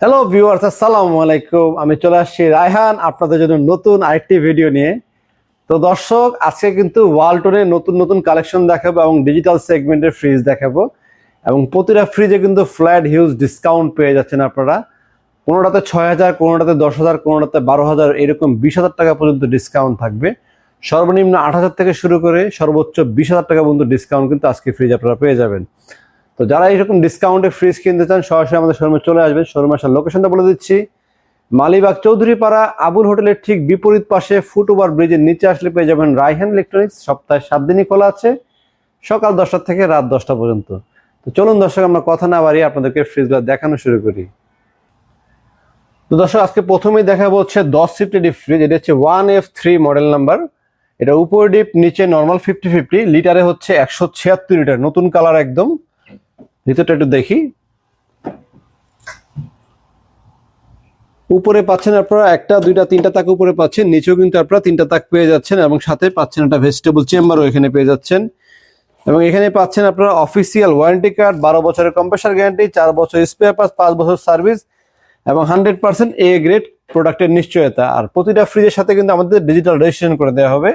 Hello viewers আসসালামু আলাইকুম। আমি চলে আসছি রায়হান, আপনাদের জন্য নতুন আরেকটি ভিডিও নিয়ে। তো দর্শক, আজকে কিন্তু ওয়ালটনের নতুন নতুন কালেকশন দেখাবো এবং ডিজিটাল সেগমেন্টের ফ্রিজ দেখাবো। এবং প্রতিটা ফ্রিজে কিন্তু ফ্ল্যাট হিউজ ডিসকাউন্ট পেয়ে যাচ্ছেন আপনারা। কোনোটাতে ছয় হাজার, কোনোটাতে দশ হাজার, কোনোটাতে বারো হাজার, এরকম বিশ হাজার টাকা পর্যন্ত ডিসকাউন্ট থাকবে। সর্বনিম্ন আট হাজার থেকে শুরু করে সর্বোচ্চ বিশ হাজার টাকা পর্যন্ত ডিসকাউন্ট কিন্তু আজকে ফ্রিজ আপনারা পেয়ে যাবেন। তো যারা এরকম ডিসকাউন্টে ফ্রিজ কিনতে চান, সরাসরি আমাদের শোরুমে চলে আসবেন। শোরুম আসার লোকেশনটা বলে দিচ্ছি। মালিবাগ চৌধুরীপাড়া, আবুল হোটেলের ঠিক বিপরীত পাশে ফুট ওভার ব্রিজের নিচে আসলে পেয়ে যাবেন রাইহান ইলেকট্রনিক্স সপ্তাহে সাত দিনই খোলা আছে, সকাল দশটা থেকে রাত দশটা পর্যন্ত। তো চলুন দর্শক, আমরা কথা না বাড়িয়ে আপনাদেরকে ফ্রিজগুলো দেখানো শুরু করি। তো দর্শক, আজকে প্রথমেই দেখাবো হচ্ছে দশ সিফটি ডিপ ফ্রিজ এটা হচ্ছে one F three model number এটা উপর ডিপ নিচে নর্মাল ফিফটি ফিফটি লিটারে হচ্ছে একশো ছিয়াত্তর লিটার, নতুন কালার একদম। ভিতরটা একটু দেখি। উপরে পাচ্ছেন আপনারা একটা, দুইটা, তিনটা তাক উপরে পাচ্ছেন, নিচেও কিন্তু আপনারা তিনটা তাক পেয়ে যাচ্ছেন এবং সাথে পাচ্ছেন একটা ভেজিটেবল চেম্বারও এখানে পেয়ে যাচ্ছেন। এবং এখানে পাচ্ছেন আপনারা অফিসিয়াল ওয়ারেন্টি কার্ড বারো বছরের কম্প্রেসার গ্যারান্টি চার বছর স্পেয়ার পাস পাঁচ বছর সার্ভিস এবং হান্ড্রেড পার্সেন্ট এ গ্রেড প্রোডাক্টের নিশ্চয়তা। আর প্রতিটা ফ্রিজের সাথে কিন্তু আমাদের ডিজিটাল রেজিস্ট্রেশন করে দেওয়া হবে।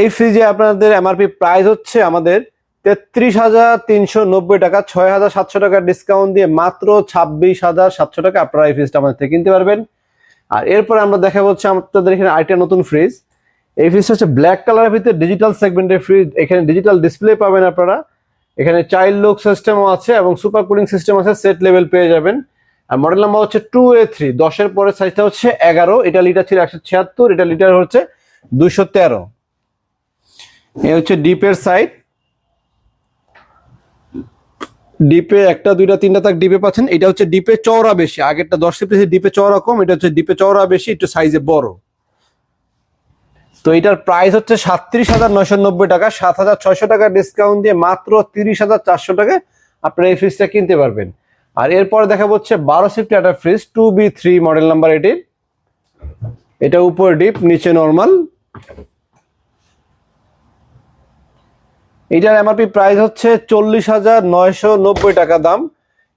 এই ফ্রিজে আপনাদের এমআরপি প্রাইস হচ্ছে আমাদের তেত্রিশ হাজার তিনশো নব্বই টাকা, ছয় হাজার সাতশো টাকা ডিসকাউন্ট দিয়ে মাত্র ছাব্বিশ হাজার সাতশো টাকা আপনারা এই ফ্রিজটা আমাদের থেকে কিনতে পারবেন। আর এরপরে আমরা দেখা হচ্ছে আমাদের এখানে আরেকটা নতুন ফ্রিজ এই ফ্রিজটা হচ্ছে ব্ল্যাক কালারের ভিতরে ডিজিটাল সেগমেন্টের ফ্রিজ এখানে ডিজিটাল ডিসপ্লে পাবেন আপনারা। এখানে চাইল্ড লুক সিস্টেমও আছে এবং সুপার কুলিং সিস্টেম আছে সেট লেভেল পেয়ে যাবেন। আর মডেল নাম্বার হচ্ছে টু এ থ্রি দশের পরের সাইজটা হচ্ছে এগারো, এটা লিটার ছিল একশো ছিয়াত্তর, এটা লিটার হচ্ছে দুশো তেরো। এ হচ্ছে ডিপের সাইড ডিপে একটা, দুইটা, তিনটা তাক ডিপে পাচ্ছেন। এটা হচ্ছে ডিপে চওড়া বেশি। আগেরটা দশ পিসের ডিপে চওড়া কম, এটা হচ্ছে ডিপে চওড়া বেশি, একটু সাইজে বড়। তো এটার প্রাইস হচ্ছে সাতত্রিশ হাজার নয়শো নব্বই টাকা। সাত হাজার ছয়শো টাকা ডিসকাউন্ট দিয়ে মাত্র তিরিশ হাজার চারশো টাকা আপনারা এই ফ্রিজটা কিনতে পারবেন। আর এরপরে দেখা হচ্ছে বারো সিফটি একটা fridge two B three model number এটির এটা উপর ডিপ নিচে নর্মাল এটার এমআরপি প্রাইস হচ্ছে চল্লিশ হাজার নয়শো নব্বই টাকা দাম।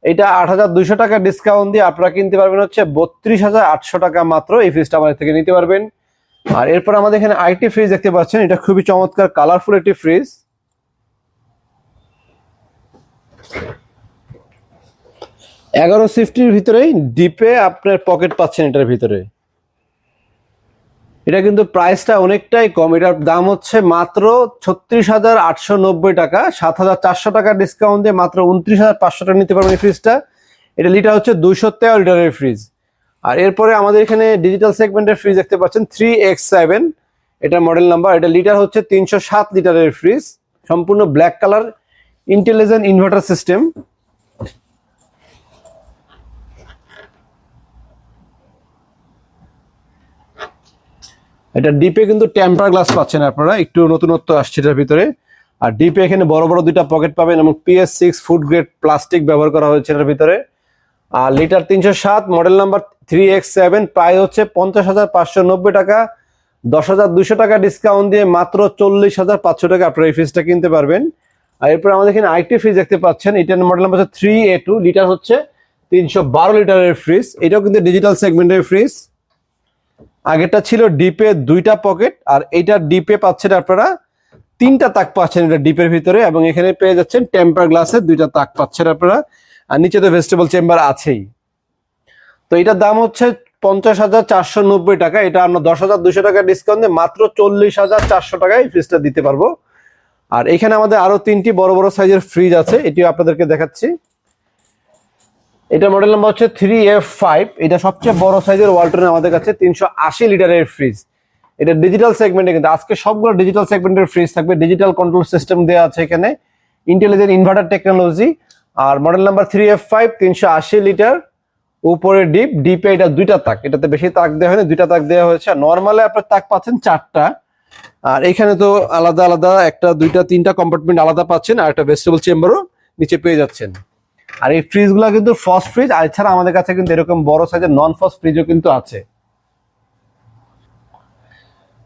এটা আট হাজার দুইশো টাকা ডিসকাউন্ট দিয়ে আপনারা কিনতে পারবেন হচ্ছে বত্রিশ হাজার আটশো টাকা মাত্র এই ফ্রিজটা আমাদের থেকে নিতে পারবেন। আর এরপর আমাদের এখানে আরেকটি ফ্রিজ দেখতে পাচ্ছেন, এটা খুবই চমৎকার কালারফুল একটি ফ্রিজ এগারো সিফটির ভিতরেই ডিপে আপনার পকেট পাচ্ছেন এটার ভিতরে। এটা কিন্তু প্রাইসটা অনেকটাই কম। এটার দাম হচ্ছে মাত্র ছত্রিশ হাজার আটশো নব্বই টাকা। সাত হাজার চারশো টাকা ডিসকাউন্ট দিয়ে মাত্র উনত্রিশ হাজার পাঁচশো টাকা নিতে পারবেন এই ফ্রিজটা এটা লিটার হচ্ছে দুইশো তেরো লিটারের ফ্রিজ আর এরপরে আমাদের এখানে ডিজিটাল সেগমেন্টের ফ্রিজ দেখতে পাচ্ছেন থ্রি এক্স সেভেন এটা মডেল নাম্বার এটা লিটার হচ্ছে তিনশো সাত লিটারের ফ্রিজ সম্পূর্ণ black colour intelligent inverter system এটা ডিপে কিন্তু টেম্পার গ্লাস পাচ্ছেন আপনারা। একটু নতুনত্ব আসছে এটার ভিতরে। আর ডিপে এখানে বড় বড় দুইটা পকেট পাবেন এবং PS six food grade plastic ব্যবহার করা হয়েছে এটার ভিতরে। আর লিটার তিনশো সাত model number three X seven প্রায় হচ্ছে পঞ্চাশ হাজার পাঁচশো নব্বই টাকা। দশ হাজার দুশো টাকা ডিসকাউন্ট দিয়ে মাত্র চল্লিশ হাজার পাঁচশো টাকা আপনারা এই ফ্রিজটা কিনতে পারবেন। আর এরপর আমাদের এখানে আরেকটি ফ্রিজ দেখতে পাচ্ছেন। এটার মডেল নাম্বার হচ্ছে থ্রি এ টু লিটার হচ্ছে তিনশো বারো লিটারের ফ্রিজ এটাও কিন্তু ডিজিটাল সেগমেন্টের ফ্রিজ আগেরটা ছিল ডিপে দুইটা পকেট আর এইটার ডিপে পাচ্ছেন আপনারা তিনটা তাক পাচ্ছেন এটা ডিপের ভিতরে, এবং এখানে পেয়ে যাচ্ছেন টেম্পার গ্লাসের দুইটা তাক পাচ্ছেন আপনারা। আর নিচে তো ভেজিটেবল চেম্বার আছেই। তো এটার দাম হচ্ছে পঞ্চাশ হাজার চারশো নব্বই টাকা, এটা আমরা দশ হাজার দুশো টাকা ডিসকাউন্ট দিয়ে মাত্র চল্লিশ হাজার চারশো টাকায় ফ্রিজটা দিতে পারব। আর এখানে আমাদের আরও তিনটি বড় বড় সাইজের ফ্রিজ আছে, এটিও আপনাদেরকে দেখাচ্ছি। এটা মডেল নাম্বার হচ্ছে থ্রি এফ ফাইভ এটা সবচেয়ে বড় সাইজের ওয়ালটনের আমাদের কাছে তিনশো আশি লিটারের ফ্রিজ এটা ডিজিটাল সেগমেন্টে কিন্তু আজকে সবগুলো ডিজিটাল সেগমেন্টের ফ্রিজ থাকবে। ডিজিটাল কন্ট্রোল সিস্টেম দেওয়া আছে এখানে। ইন্টেলিজেন্ট ইনভার্টার টেকনোলজি আর model number three F five তিনশো আশি লিটার উপরে ডিপ ডিপে এটা দুইটা তাক। এটাতে বেশি তাক দেওয়া হয়নি, দুইটা তাক দেওয়া হয়েছে। আর নর্মালে আপনার তাক পাচ্ছেন চারটা। আর এখানে তো আলাদা আলাদা একটা, দুইটা, তিনটা কম্পার্টমেন্ট আলাদা পাচ্ছেন। আর একটা ভেজিটেবল চেম্বারও নিচে পেয়ে যাচ্ছেন। আর এই ফ্রিজগুলো কিন্তু ফার্স্ট ফ্রিজ আর এছাড়া আমাদের কাছে কিন্তু এরকম বড় সাইজের নন ফার্স্ট ফ্রিজও কিন্তু আছে।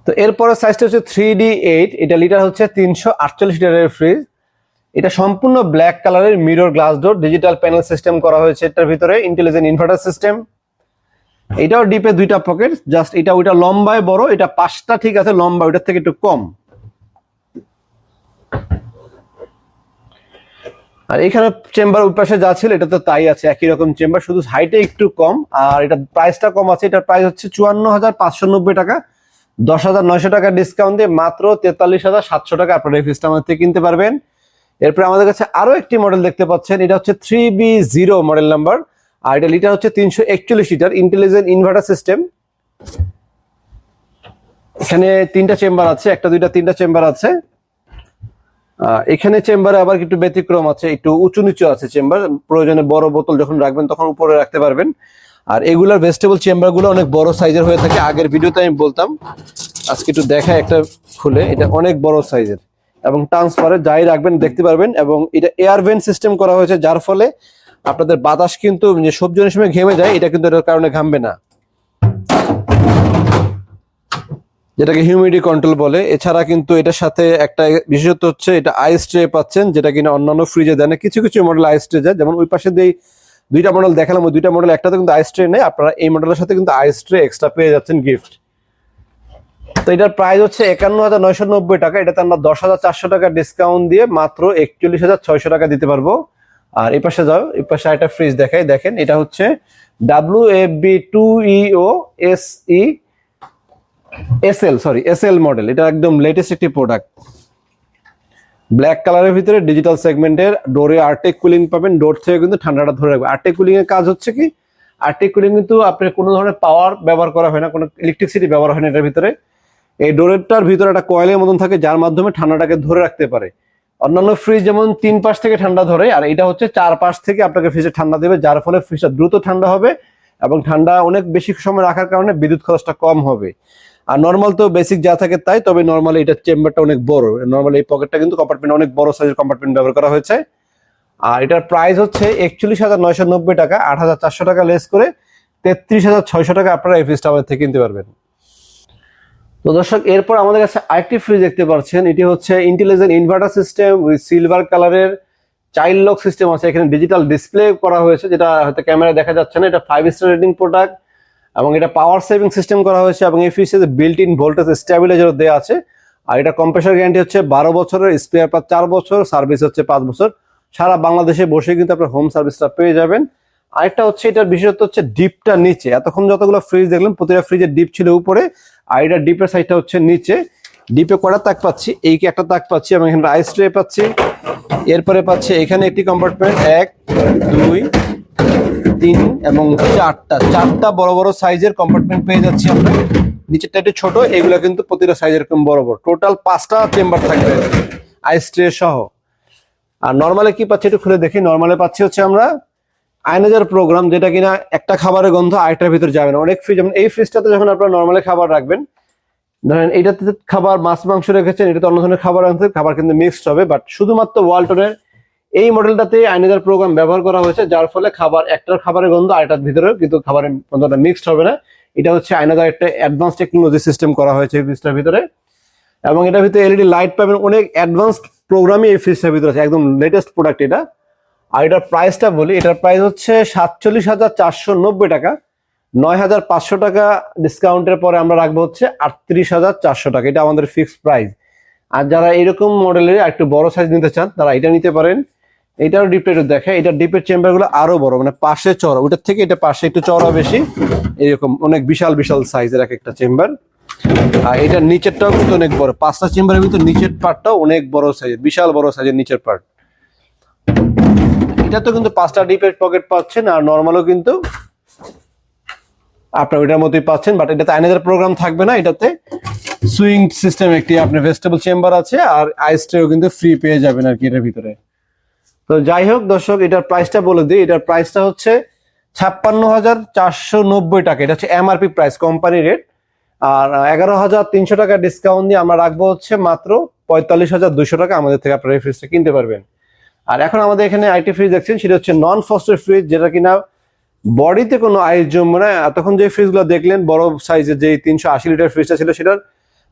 তো এরপরে সাইজটা হচ্ছে থ্রি ডি এইট এটা লিটার হচ্ছে তিনশো আটচল্লিশ লিটারের ফ্রিজ এটা সম্পূর্ণ ব্ল্যাক কালারের mirror glass door digital panel system করা হয়েছে এটার ভিতরে ইন্টেলিজেন্ট ইনভার্টার সিস্টেম এটাও ডিপে দুইটা পকেট জাস্ট এটা ওইটা লম্বায় বড়, এটা পাঁচটা ঠিক আছে লম্বা, ওইটার থেকে একটু কম। আর এখানে চেম্বার ওই পাশে যা ছিল, এটা তো তাই আছে, একই রকম চেম্বার শুধু হাইটে একটু কম। আর এটা প্রাইসটা কম আছে, এটার প্রাইস হচ্ছে চুয়ান্ন হাজার পাঁচশো নব্বই টাকা। দশ হাজার নয়শো টাকা ডিসকাউন্ট দিয়ে মাত্র তেতাল্লিশ হাজার সাতশো টাকা আপনারা এই ফিসটা আমাদের কিনতে পারবেন। এরপরে আমাদের কাছে আরও একটি মডেল দেখতে পাচ্ছেন, এটা হচ্ছে three B zero model number আর এটা লিটার হচ্ছে তিনশো একচল্লিশ লিটার ইন্টেলিজেন্ট ইনভার্টার সিস্টেম এখানে তিনটা চেম্বার আছে, একটা, দুইটা, তিনটা চেম্বার আছে। এখানে চেম্বারে আবার একটু ব্যতিক্রম আছে, একটু উঁচু নিচু আছে চেম্বার। প্রয়োজনে বড় বোতল যখন রাখবেন তখন উপরে রাখতে পারবেন। আর এগুলার ভেজিটেবল চেম্বারগুলো অনেক বড় সাইজের হয়ে থাকে। আগের ভিডিওতে আমি বলতাম, আজকে একটু দেখা একটা খুলে, এটা অনেক বড় সাইজের। এবং ট্রান্সফারে যাই রাখবেন দেখতে পারবেন এবং এটা এয়ার ভেন্ট সিস্টেম করা হয়েছে, যার ফলে আপনাদের বাতাস কিন্তু যে সময় ঘেমে যায়, এটা কিন্তু এটার কারণে ঘামবে না। যেটাকে হিউমিডিটি কন্ট্রোল বলে। এছাড়া কিন্তু এটার সাথে একটা বিশেষত্ব হচ্ছে, এটা আইস ট্রে পাচ্ছেন, যেটা কিনা অন্যান্য ফ্রিজে দেয় না। কিছু কিছু মডেল আইস ট্রে যায় যেমন ওই পাশে দিয়ে দুইটা মডেল দেখালাম, ওই দুইটা মডেল একটাতে কিন্তু আইস ট্রে নেই, আপনারা এই মডেলের সাথে কিন্তু আইস ট্রে এক্সট্রা পেয়ে যাচ্ছেন গিফট তো এটার প্রাইস হচ্ছে একান্ন হাজার নয়শো নব্বই টাকা, এটাতে আমরা দশ হাজার চারশো টাকা ডিসকাউন্ট দিয়ে মাত্র একচল্লিশ হাজার ছয়শো টাকা দিতে পারব। আর এই পাশে যাও, এই পাশে একটা ফ্রিজ দেখাই, দেখেন, এটা হচ্ছে W F B two EO S E S L sorry S L model এটা একদম লেটেস্ট একটি প্রোডাক্ট ব্ল্যাক কালারের ভিতরে ডিজিটাল সেগমেন্টের ডোরে আর্টেক কুলিং পাবেন ডোর থেকে কিন্তু ঠান্ডাটা ধরে রাখবে। আর্টেক কুলিং এর কাজ হচ্ছে কি? আর্টেক কুলিং কিন্তু আপনার কোনো ধরনের পাওয়ার ব্যবহার করা হয় না, কোনো ইলেকট্রিসিটি ব্যবহার হয় না এটার ভিতরে। এই ডোরেরটার ভিতরে একটা কয়েলের মতন থাকে, যার মাধ্যমে ঠান্ডাটাকে ধরে রাখতে পারে। অন্যান্য ফ্রিজ যেমন তিন পাশ থেকে ঠান্ডা ধরে, আর এটা হচ্ছে চার পাশ থেকে আপনাকে ফ্রিজে ঠান্ডা দেবে, যার ফলে ফ্রিজটা দ্রুত ঠান্ডা হবে এবং ঠান্ডা অনেক বেশি সময় রাখার কারণে বিদ্যুৎ খরচটা কম হবে। আর নর্মাল তো বেসিক যা থাকে তাই, তবে নর্মালি এটা চেম্বারটা অনেক বড়। নর্মালি এই পকেটটা কিন্তু কম্পার্টমেন্ট অনেক বড় সাইজের কম্পার্টমেন্ট ব্যবহার করা হয়েছে। আর এটার প্রাইস হচ্ছে একচল্লিশ হাজার নয়শো নব্বই টাকা, আট হাজার চারশো টাকা লেস করে তেত্রিশ হাজার ছয়শো টাকা আপনারা এই ফ্রিজটা আমাদের থেকে কিনতে পারবেন। তো দর্শক, এরপর আমাদের কাছে আরেকটি ফ্রিজ দেখতে পাচ্ছেন। এটি হচ্ছে intelligent inverter system with silver কালারের চাইল্ড লক সিস্টেম আছে। এখানে ডিজিটাল ডিসপ্লে করা হয়েছে, যেটা হয়তো ক্যামেরা দেখা যাচ্ছে না। এটা ফাইভ স্টার রেটিং প্রোডাক্ট এবং এটা পাওয়ার সেভিং সিস্টেম করা হয়েছে এবং এই ফ্রিজে বিল্ট ইন ভোল্টেজ স্টেবিলাইজার দেওয়া আছে। আর এটা কম্প্রেসার গ্যারান্টি হচ্ছে বারো বছরের স্পেয়ার পার চার বছর সার্ভিস হচ্ছে পাঁচ বছর। সারা বাংলাদেশে বসে কিন্তু আপনার হোম সার্ভিসটা পেয়ে যাবেন। আরেকটা হচ্ছে এটার বিশেষত্ব হচ্ছে ডিপটা নিচে। এতক্ষণ যতগুলো ফ্রিজ দেখলাম, প্রতিটা ফ্রিজের ডিপ ছিল উপরে, আর এটা ডিপের সাইডটা হচ্ছে নিচে। ডিপে কটা তাক পাচ্ছি? এই একটা তাক পাচ্ছি? এবং এখানে আইস ট্রে পাচ্ছি। এরপরে পাচ্ছি এখানে একটি কম্পার্টমেন্ট এক, দুই তিন এবং চারটা চারটা বড় বড় সাইজের কম্পার্টমেন্ট পেয়ে যাচ্ছি আমরা। নিচেরটা একটু ছোট, এগুলো কিন্তু প্রতিটা সাইজ এরকম বড় বড়। টোটাল পাঁচটা চেম্বার থাকবে। আইস ট্রে সহ। আর নর্মালে কি পাচ্ছি একটু খুলে দেখি। নর্মালে পাচ্ছি হচ্ছে আমরা আয়নাজার প্রোগ্রাম যেটা কিনা একটা খাবারের গন্ধ আরেকটার ভিতরে যাবে না। অনেক ফ্রিজ যেমন এই ফ্রিজটাতে যখন আপনারা নর্মালি খাবার রাখবেন, ধরেন এইটাতে খাবার মাছ মাংস রেখেছেন এটাতে অন্য ধরনের খাবার আনতে খাবার কিন্তু মিক্সড হবে বাট শুধুমাত্র ওয়ালটনের এই মডেলটাতে আয়নাজার প্রোগ্রাম ব্যবহার করা হয়েছে, যার ফলে খাবার, একটার খাবারের গন্ধ আরেকটার ভিতরে কিন্তু খাবারের গন্ধটা মিক্সড হবে না। এটা হচ্ছে আয়নাজার একটা অ্যাডভান্স টেকনোলজি সিস্টেম করা হয়েছে এই ফ্রিজটার ভিতরে। এবং এটার ভিতরে এলইডি লাইট পাবেন, অনেক অ্যাডভান্স প্রোগ্রামই এই ফ্রিজটার ভিতরে আছে, একদম লেটেস্ট প্রোডাক্ট এটা। আর এটার প্রাইসটা বলি, এটার প্রাইস হচ্ছে সাতচল্লিশ হাজার চারশো নব্বই টাকা। নয় হাজার পাঁচশো টাকা ডিসকাউন্টের পরে আমরা রাখব হচ্ছে আটত্রিশ হাজার চারশো টাকা। এটা আমাদের ফিক্সড প্রাইস আর যারা এরকম মডেলের একটু বড় সাইজ নিতে চান, তারা এটা নিতে পারেন। এটারও ডিপের দেখে এটা ডিপের চেম্বারগুলো আরও বড় মানে পাশে চড়া ওটার থেকে এটা পাশে একটু চড়া বেশি। এরকম অনেক বিশাল বিশাল সাইজের এক একটা চেম্বার আর এটার নিচেরটাও কিন্তু অনেক বড়। পাঁচটা চেম্বারের ভিতর নিচের পার্টটাও অনেক বড় সাইজের বিশাল বড় সাইজের নিচের পার্ট এটা তো কিন্তু পাঁচটা ডিপের পকেট পাচ্ছেন, আর নর্মালও কিন্তু আপনার ওইটার মতোই পাচ্ছেন বাট এটাতে আইনাজার প্রোগ্রাম থাকবে না এটাতে। সুইং সিস্টেম একটি, আপনার ভেজিটেবল চেম্বার আছে, আর আইস ট্রেও কিন্তু ফ্রি পেয়ে যাবেন আর কি এটার ভিতরে। তো যাই হোক দর্শক, এটার প্রাইসটা বলে দিই। এটার প্রাইসটা হচ্ছে ছাপ্পান্ন হাজার চারশো নব্বই টাকা। এটা হচ্ছে এমআরপি প্রাইস কোম্পানি রেট আর এগারো হাজার তিনশো টাকা ডিসকাউন্ট দিয়ে আমরা রাখব হচ্ছে মাত্র পঁয়তাল্লিশ হাজার দুশো টাকা। আমাদের থেকে আপনারা এই ফ্রিজটা কিনতে পারবেন। আর এখন আমাদের এখানে আইটি ফ্রিজ দেখছেন, সেটা হচ্ছে নন ফস্টের ফ্রিজ যেটা কিনা বডিতে কোনো আইস জমবে না। এতক্ষণ যে ফ্রিজগুলো দেখলেন, বড় সাইজের যে তিনশো আশি লিটার ফ্রিজটা ছিল, সেটার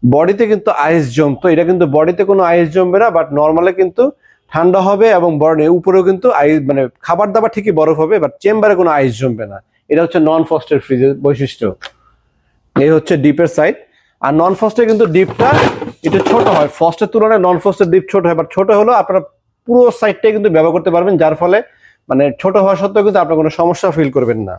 বডিতে কিন্তু আইস জমতো। এটা কিন্তু বডিতে কোনো আইস জমবে না বাট নর্মালে কিন্তু ঠান্ডা হবে এবং বরণে উপরেও কিন্তু আইস মানে খাবার দাবার ঠিকই বরফ হবে বাট চেম্বারে কোনো আইস জমবে না। এটা হচ্ছে নন ফস্টের ফ্রিজের বৈশিষ্ট্য। এই হচ্ছে ডিপের সাইড আর নন ফস্টে কিন্তু ডিপটা, এটা ছোট হয়। ফস্টের তুলনায় নন ফস্টের ডিপ ছোট হয় বাট ছোট হলেও আপনারা পুরো সাইডটাই কিন্তু ব্যবহার করতে পারবেন, যার ফলে মানে ছোট হওয়া সত্ত্বেও কিন্তু আপনার কোনো সমস্যা ফিল করবেন না।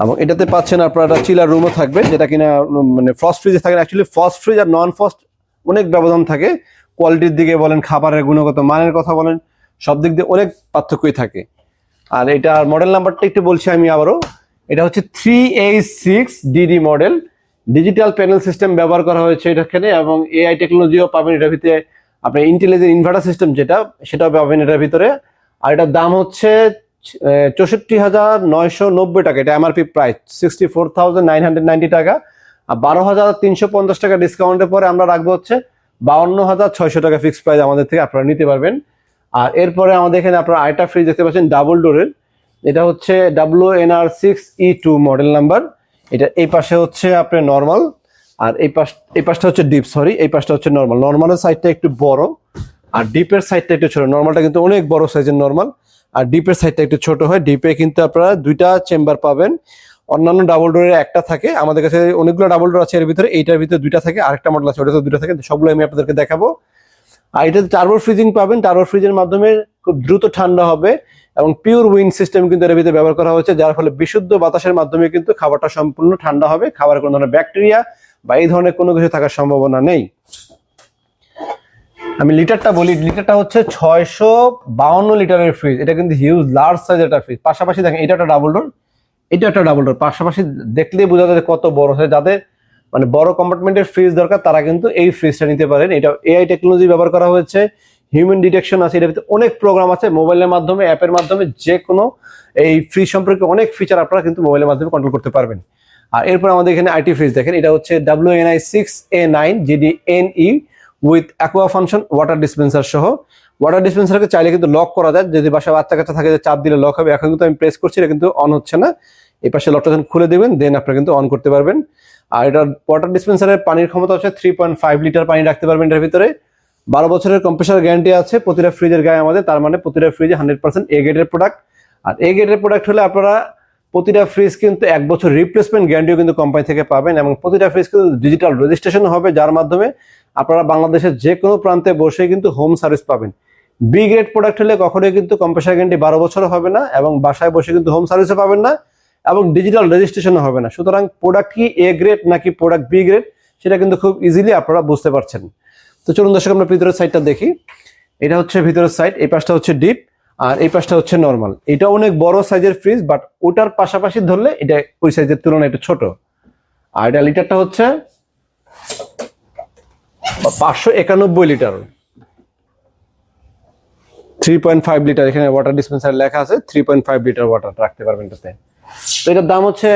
এবং এটাতে পাচ্ছেন আপনারা চিলার রুমও থাকবে, যেটা কিনা মানে ফ্রস্ট ফ্রিজে থাকে অ্যাকচুয়ালি ফ্রস্ট ফ্রিজ আর নন ফ্রস্ট অনেক ব্যবধান থাকে। কোয়ালিটির দিকে বলেন, খাবারের গুণগত মানের কথা বলেন, সব দিক দিয়ে অনেক পার্থক্যই থাকে। আর এটার মডেল নাম্বারটা একটু বলছি আমি আবারও। এটা হচ্ছে three H six DD model digital panel system ব্যবহার করা হয়েছে এটাখানে এবং এআই টেকনোলজিও পাবেন এটার ভিতরে। আপনার ইন্টেলিজেন্ট ইনভার্টার সিস্টেম যেটা, সেটাও পাবেন এটার ভিতরে। আর এটার দাম হচ্ছে চৌষট্টি হাজার নয়শো নব্বই টাকা। এটা MRP price sixty four thousand nine hundred ninety টাকা। আর বারো হাজার তিনশো পঞ্চাশ টাকা ডিসকাউন্টের পরে আমরা রাখব হচ্ছে বাউন্ন হাজার ছয়শো টাকা ফিক্সড প্রাইস আমাদের থেকে আপনারা নিতে পারবেন। আর এরপরে আমাদের এখানে আপনারা আরেকটা ফ্রিজ দেখতে পাচ্ছেন ডাবল ডোরের এটা হচ্ছে W N R six E two model number এটা এই পাশে হচ্ছে আপনার নর্মাল আর এই পাশ এই পাশটা হচ্ছে ডিপ সরি এই পাশটা হচ্ছে নর্মাল নর্মালের সাইডটা একটু বড়, আর ডিপের সাইডটা একটু ছোট। নর্মালটা কিন্তু অনেক বড় সাইজের নর্মাল আর ডিপের সাইডটা একটু ছোট হয়। ডিপে কিন্তু আপনারা দুইটা চেম্বার পাবেন। অন্যান্য ডাবল ডোরের একটা থাকে। আমাদের কাছে অনেকগুলো ডাবল ডোর আছে, এর ভিতরে এইটার ভিতরে দুইটা থাকে, আরেকটা মডেল আছে ওটাতে দুইটা থাকে। সবগুলো আমি আপনাদেরকে দেখাবো। আর এটাতে টার্বো ফ্রিজিং পাবেন। টার্বো ফ্রিজের মাধ্যমে খুব দ্রুত ঠান্ডা হবে এবং পিওর উইন্ড সিস্টেম কিন্তু এর ভিতরে ব্যবহার করা হয়েছে, যার ফলে বিশুদ্ধ বাতাসের মাধ্যমে কিন্তু খাবারটা সম্পূর্ণ ঠান্ডা হবে। খাবার কোনো ধরনের ব্যাকটেরিয়া বা এই ধরনের কোনো কিছু থাকার সম্ভাবনা নেই। আমি লিটারটা বলি, লিটারটা হচ্ছে ছয়শো বাউন্ন লিটারের ফ্রিজ এটা কিন্তু হিউজ লার্জ সাইজের একটা ফ্রিজ পাশাপাশি দেখেন এটা একটা ডাবল ডোর এটা একটা ডাবল ডোর পাশাপাশি দেখলেই বোঝা যায় কত বড় হয় যাদের মানে বড় কম্পার্টমেন্টের ফ্রিজ দরকার, তারা কিন্তু এই ফ্রিজটা নিতে পারেন। এটা এআই টেকনোলজি ব্যবহার করা হয়েছে। হিউম্যান ডিটেকশন আছে। এটার অনেক প্রোগ্রাম আছে মোবাইলের মাধ্যমে অ্যাপের মাধ্যমে। যে কোনো এই ফ্রিজ সম্পর্কে অনেক ফিচার আপনারা কিন্তু মোবাইলের মাধ্যমে কন্ট্রোল করতে পারবেন। আর এরপর আমাদের এখানে আইটি ফ্রিজ দেখেন। এটা হচ্ছে W N I six A nine G D N E with aqua function water dispenser সহ। ওয়াটার ডিসপেন্সারকে চাইলে কিন্তু লক করা যায়। যদি বাসা বাচ্চা কাচ্চা থাকে যে চাপ দিলে লক হবে। এখন কিন্তু আমি প্রেস করছি, এটা কিন্তু অন হচ্ছে না। এই পাশে লকটা যখন খুলে দেবেন দেন আপনারা কিন্তু অন করতে পারবেন। আর এটার ওয়াটার ডিসপেন্সারের পানির ক্ষমতা হচ্ছে থ্রি পয়েন্ট ফাইভ লিটার পানি রাখতে পারবেন এটার ভিতরে। বারো বছরের কম্প্রেসার গ্যারান্টি আছে, প্রতিটা ফ্রিজের গায়ে আমাদের। তার মানে প্রতিটা ফ্রিজে হান্ড্রেড পার্সেন্ট এ গেটের প্রোডাক্ট আর এ গ্রেডের প্রোডাক্ট হলে আপনারা প্রতিটা ফ্রিজ কিন্তু এক বছর রিপ্লেসমেন্ট গ্যারান্টিও কিন্তু কোম্পানি থেকে পাবেন। এবং প্রতিটা ফ্রিজ কিন্তু ডিজিটাল রেজিস্ট্রেশন হবে, যার মাধ্যমে আপনারা বাংলাদেশের যে কোনো প্রান্তে বসে কিন্তু হোম সার্ভিস পাবেন। বি গ্রেড প্রোডাক্ট হলে কখনোই কিন্তু কম্প্রেসার গ্যারান্টি বারো বছর হবে না এবং বাসায় বসে কিন্তু হোম সার্ভিসও পাবেন না এবং ডিজিটাল রেজিস্ট্রেশনও হবে না। সুতরাং প্রোডাক্ট কি এ গ্রেড নাকি প্রোডাক্ট বি গ্রেড সেটা কিন্তু খুব ইজিলি আপনারা বুঝতে পারছেন। তো চলুন দর্শক, আমরা ভিতরের সাইডটা দেখি। এটা হচ্ছে ভিতরের সাইড এই পাশটা হচ্ছে ডিপ আর এই পাশটা হচ্ছে নর্মাল এটা অনেক বড় সাইজের ফ্রিজ বাট ওটার পাশাপাশি ধরলে এটা ওই সাইজের তুলনায় একটু ছোট। আর এটা লিটারটা হচ্ছে পাঁচশো একানব্বই litre. Three point five litre এখানে ওয়াটার ডিসপেন্সার লেখা আছে three point five litre water রাখতে পারবেন এটাতে। তো এটার দাম হচ্ছে,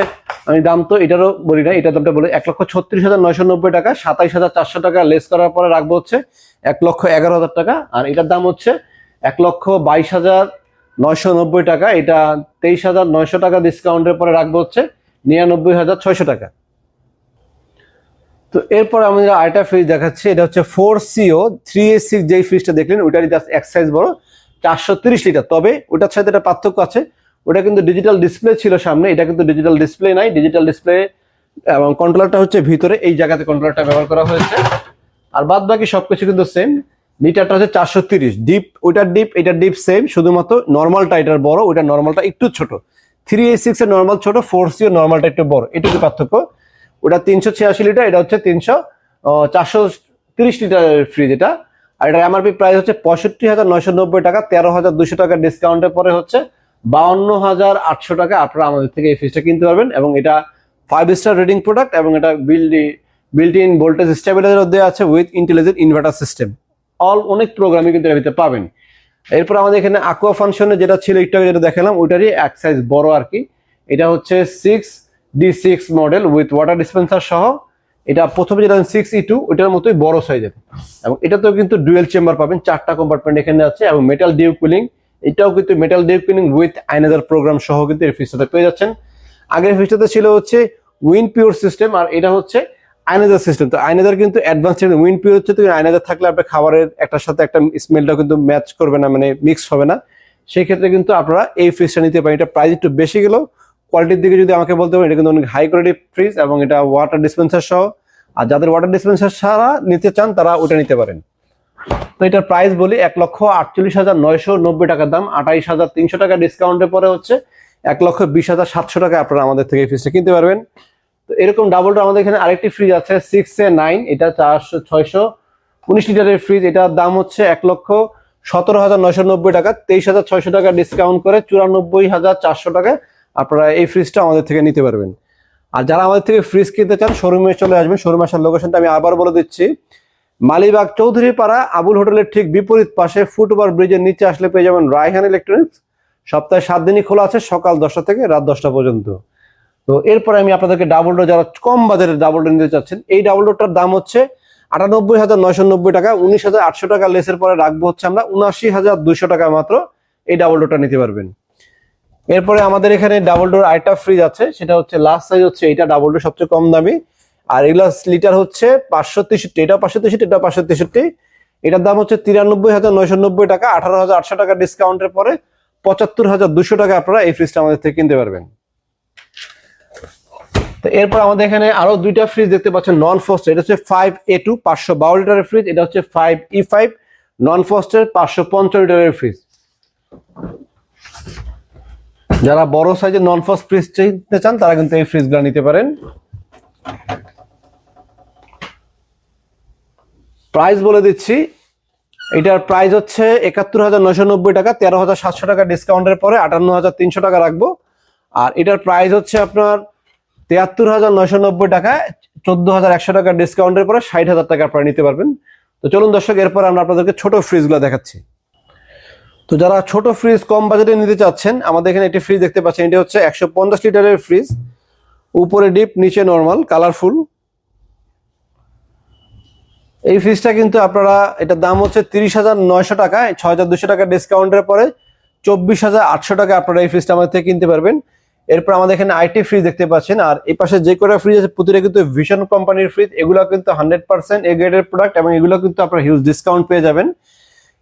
আমি দাম তো এটারও বলি না এটার দামটা বলি, এক লক্ষ ছত্রিশ হাজার নয়শো নব্বই টাকা, সাতাইশ হাজার চারশো টাকা, লেস করার পরে রাখব হচ্ছে এক লক্ষ এগারো হাজার টাকা, আর এটার দাম হচ্ছে এক লক্ষ বাইশ হাজার নয়শো নব্বই টাকা, এটা তেইশ হাজার নয়শো টাকা ডিসকাউন্টের পরে রাখব হচ্ছে নিরানব্বই হাজার ছয়শো টাকা। তো এরপর আমি আরেকটা ফ্রিজ দেখাচ্ছি, এটা হচ্ছে four C O three A six যেই ফ্রিজটা দেখলেন, ওইটারই জাস্ট এক সাইজ বড় চারশো লিটার। তবে ওটার সাথে একটা পার্থক্য আছে, ওটা কিন্তু ডিজিটাল ডিসপ্লে ছিল সামনে, এটা কিন্তু ডিজিটাল ডিসপ্লে নাই ডিজিটাল ডিসপ্লে এবং কন্ট্রোলারটা হচ্ছে ভিতরে, এই জায়গাতে কন্ট্রোলারটা ব্যবহার করা হয়েছে। আর বাদ বাকি সবকিছু কিন্তু সেম লিটারটা হচ্ছে চারশো তিরিশ ডিপ ওইটার ডিপ এটার ডিপ সেম শুধুমাত্র নর্মালটা এটার বড় ওইটা নর্মালটা একটু ছোট। থ্রি এ সিক্স এর নর্মাল ছোট ফোর সিও নর্মালটা একটু বড়, এটুকু পার্থক্য। ওটা তিনশো ছিয়াশি লিটার, এটা হচ্ছে তিনশো চারশো তিরিশ ফ্রিজ এটা। আর এটা এমআরপি প্রাইস হচ্ছে পঁয়ষট্টি হাজার নয়শো নব্বই টাকা, তেরো হাজার দুশো টাকা ডিসকাউন্টের পরে হচ্ছে বাউন্ন হাজার আটশো টাকা আপনারা আমাদের থেকে এই ফ্রিজটা কিনতে পারবেন এবং এটা ফাইভ স্টার রেটিং প্রোডাক্ট এবং এটা build built in voltage stabiliser দেওয়া আছে with intelligent inverter system all অনেক প্রোগ্রামই কিন্তু এর ভিতরে পাবেন। এরপর আমাদের এখানে আকুয়া ফাংশনে যেটা ছিল একটু যেটা দেখালাম, ওইটারই এক সাইজ বড় আর কি। এটা হচ্ছে six D six model with water dispenser সহ এটা প্রথমে যেটা সিক্স ই টু ওইটার মতোই বড় সাইজের এবং এটাতেও কিন্তু ডুয়েল চেম্বার পাবেন, চারটা কম্পার্টমেন্ট এখানে আছে, এবং মেটাল ডিউ কুলিং এটাও কিন্তু মেটাল ডিউ কুলিং উইথ আইনাদার প্রোগ্রাম সহ কিন্তু এই ফ্রিজটাতে পেয়ে যাচ্ছেন। আগের ফ্রিজটাতে ছিল হচ্ছে উইন পিওর সিস্টেম আর এটা হচ্ছে আইনাদার সিস্টেম তো আইনাদার কিন্তু অ্যাডভান্স উইন্ড পি হচ্ছে, তো আয়নাদার থাকলে আপনার খাবারের একটার সাথে একটা স্মেলটা কিন্তু ম্যাচ করবে না মানে মিক্স হবে না। সেই ক্ষেত্রে কিন্তু আপনারা এই ফ্রিজটা নিতে পারেন। এটা প্রাইস একটু বেশি গেলেও কোয়ালিটির দিকে যদি আমাকে বলতে পারেন, এটা কিন্তু অনেক হাই কোয়ালিটি ফ্রিজ এবং এটা ওয়াটার ডিসপেন্সার সহ। আর যাদের ওয়াটার ডিসপেন্সার ছাড়া নিতে চান, তারা ওটা নিতে পারেন। তো এটার প্রাইস বলি, এক লক্ষ আটচল্লিশ হাজার নয়শো নব্বই টাকার দাম, আঠাইশ হাজার তিনশো টাকা ডিসকাউন্টের পরে হচ্ছে এক লক্ষ বিশ হাজার সাতশো টাকা আপনারা আমাদের থেকে ফ্রিজটা কিনতে পারবেন। তো এরকম ডাবল ডোর আমাদের এখানে আরেকটি ফ্রিজ আছে সিক্স এ নাইন এটা চারশো, ছয়শো উনিশ লিটারের ফ্রিজ এটার দাম হচ্ছে এক লক্ষ সতেরো হাজার নয়শো নব্বই টাকা, তেইশ হাজার ছয়শো টাকা ডিসকাউন্ট করে চুরানব্বই হাজার চারশো টাকা আপনারা এই ফ্রিজটা আমাদের থেকে নিতে পারবেন। আর যারা আমাদের থেকে ফ্রিজ কিনতে চান শোরুমে চলে আসবেন শোরুম আসার লোকেশনটা আমি আবার বলে দিচ্ছি। মালিবাগ চৌধুরী পাড়া আবুল হোটেলের ঠিক বিপরীত পাশে ফুটওভার ব্রিজের নিচে আসলে পেয়ে যাবেন রায়হান ইলেকট্রনিক্স সপ্তাহে সাত দিনই খোলা আছে, সকাল দশটা থেকে রাত দশটা পর্যন্ত। তো এরপরে আমি আপনাদেরকে ডাবল ডোর যারা কম বাজারের ডাবল ডোর নিতে চাচ্ছেন, এই ডাবল ডোরটার দাম হচ্ছে আটানব্বই হাজার নয়শো নব্বই টাকা, উনিশ হাজার আটশো টাকা লেসের পরে রাখব হচ্ছে আমরা উনাশি হাজার দুইশো টাকা মাত্র এই ডাবল ডোরটা নিতে পারবেন। এরপরে আমাদের এখানে ডাবল ডোর আরেকটা ফ্রিজ আছে, সেটা হচ্ছে লাস্ট সাইজ হচ্ছে এইটা ডাবল ডোর সবচেয়ে কম দামি। আর এগুলো লিটার হচ্ছে পাঁচশো তেষট্টি এটা পাঁচশো তেষট্টি এটা পাঁচশো তেষট্টি। এটার দাম হচ্ছে তিরানব্বই হাজার নয়শো নব্বই টাকা, আঠারো হাজার আটশো টাকা ডিসকাউন্টের পরে পঁচাত্তর হাজার দুশো টাকা আপনারা এই ফ্রিজটা আমাদের থেকে কিনতে পারবেন। তো এরপর আমাদের এখানে আরও দুইটা ফ্রিজ দেখতে পাচ্ছেন নন ফস্টের এটা হচ্ছে ফাইভ এ টু পাঁচশো বারো লিটারের ফ্রিজ এটা হচ্ছে ফাইভ ই ফাইভ নন ফস্টের পাঁচশো পঞ্চাশ লিটারের ফ্রিজ যারা বড় সাইজের নন ফস্ট ফ্রিজ কিনতে চান, তারা কিন্তু এই ফ্রিজগুলো নিতে পারেন। প্রাইস বলে দিচ্ছি। এটার প্রাইস হচ্ছে একাত্তর হাজার নয়শো নব্বই টাকা, তেরো হাজার সাতশো টাকা ডিসকাউন্টের পরে আটান্ন হাজার তিনশো টাকা রাখব। আর এটার প্রাইস হচ্ছে আপনার তিয়াত্তর হাজার নয়শো নব্বই টাকা, চোদ্দ হাজার একশো টাকা ডিসকাউন্টের পরে ষাট হাজার টাকা আপনারা নিতে পারবেন। তো চলুন দর্শক, এরপর আমরা আপনাদেরকে ছোট ফ্রিজগুলো দেখাচ্ছি। তো যারা ছোট ফ্রিজ কম বাজেটে নিতে চাচ্ছেন, আমাদের এখানে একটি ফ্রিজ দেখতে পাচ্ছেন। এটা হচ্ছে একশো পঞ্চাশ লিটারের ফ্রিজ উপরে ডিপ নিচে নর্মাল কালারফুল এই ফ্রিজটা কিন্তু আপনারা, এটার দাম হচ্ছে তিরিশ হাজার নয়শো টাকা। ছয় হাজার দুশো টাকা ডিসকাউন্টের পরে চব্বিশ হাজার আটশো টাকা আপনারা এই ফ্রিজটা আমাদের থেকে কিনতে পারবেন। এরপর আমাদের এখানে আইটি ফ্রিজ দেখতে পাচ্ছেন। আর এই পাশে যে কটা ফ্রিজ আছে, প্রতিটা কিন্তু ভিশন কোম্পানির ফ্রিজ এগুলো কিন্তু হান্ড্রেড পার্সেন্ট এ গ্রেডের প্রোডাক্ট এবং এগুলো কিন্তু আপনারা হিউজ ডিসকাউন্ট পেয়ে যাবেন।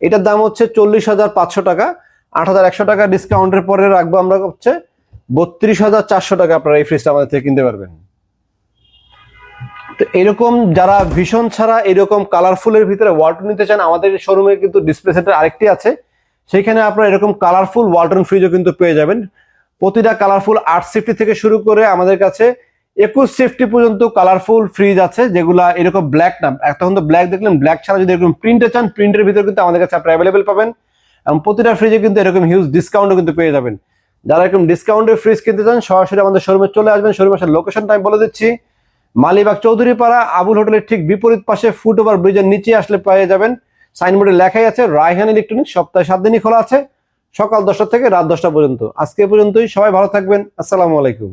এটার দাম হচ্ছে চল্লিশ হাজার পাঁচশো টাকা, আট হাজার একশো টাকা ডিসকাউন্টের পরে রাখব আমরা হচ্ছে বত্রিশ হাজার চারশো টাকা আপনারা এই ফ্রিজটা আমাদের থেকে কিনতে পারবেন। তো এরকম যারা ভীষণ ছাড়া এরকম কালারফুলের ভিতরে ওয়ালটন নিতে চান, আমাদের শোরুমে কিন্তু ডিসপ্লে সেন্টার আরেকটি আছে। সেখানে আপনারা এরকম কালারফুল ওয়ালটন ফ্রিজও কিন্তু পেয়ে যাবেন। প্রতিটা কালারফুল আট সেফটি থেকে শুরু করে আমাদের কাছে একুশ সেফটি পর্যন্ত কালারফুল ফ্রিজ আছে, যেগুলা এরকম ব্ল্যাক না তখন তো ব্ল্যাক দেখলেন ব্ল্যাক ছাড়া যদি এরকম প্রিন্টে চান প্রিন্টের ভিতরে কিন্তু আমাদের কাছে আপনারা অ্যাভেলেবেল পাবেন। এবং প্রতিটা ফ্রিজে কিন্তু এরকম হিউজ ডিসকাউন্টও কিন্তু পেয়ে যাবেন। যারা এরকম ডিসকাউন্টের ফ্রিজ কিনতে চান, সরাসরি আমাদের শোরুমে চলে আসবেন। শোরুমে আসার লোকেশনটা আমি বলে দিচ্ছি। মালিবাগ চৌধুরী পাড়া আবুল হোটেলের ঠিক বিপরীত পাশে ফুট ওভার ব্রিজের নিচে আসলে পেয়ে যাবেন। সাইনবোর্ডে লেখাই আছে, রায়হান ইলেকট্রনিক সপ্তাহে সাত দিনই খোলা আছে। সকাল দশটা থেকে রাত দশটা পর্যন্ত। আজকে পর্যন্তই, সবাই ভালো থাকবেন। আসসালামু আলাইকুম।